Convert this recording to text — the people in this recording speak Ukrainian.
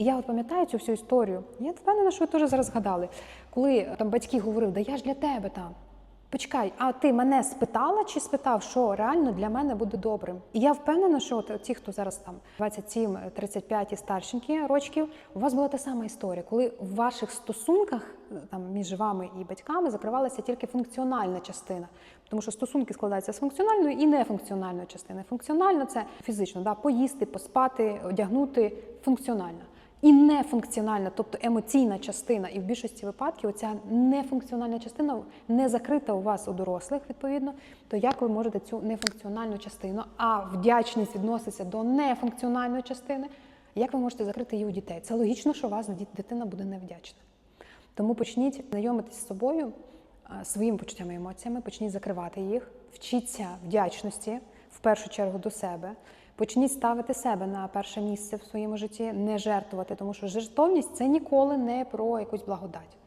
І я от пам'ятаю цю всю історію. Я впевнена, що ви теж зараз згадали, коли там батьки говорили, да я ж для тебе там. Почекай, а ти мене спитала чи спитав, що реально для мене буде добрим? І я впевнена, що от ті, хто зараз там 27, 35 і старшенькі рочків, у вас була та сама історія, коли в ваших стосунках там між вами і батьками закривалася тільки функціональна частина. Тому що стосунки складаються з функціональної і нефункціональної частини. Функціонально це фізично, да, поїсти, поспати, одягнути функціонально. І нефункціональна, тобто емоційна частина, і в більшості випадків оця нефункціональна частина не закрита у вас у дорослих, відповідно, то як ви можете цю нефункціональну частину, а вдячність відноситься до нефункціональної частини, як ви можете закрити її у дітей? Це логічно, що у вас дитина буде невдячна. Тому почніть знайомитись з собою, своїми почуттями і емоціями, почніть закривати їх, вчіться вдячності в першу чергу до себе. Почніть ставити себе на перше місце в своєму житті, не жертвувати, тому що жертовність це ніколи не про якусь благодать.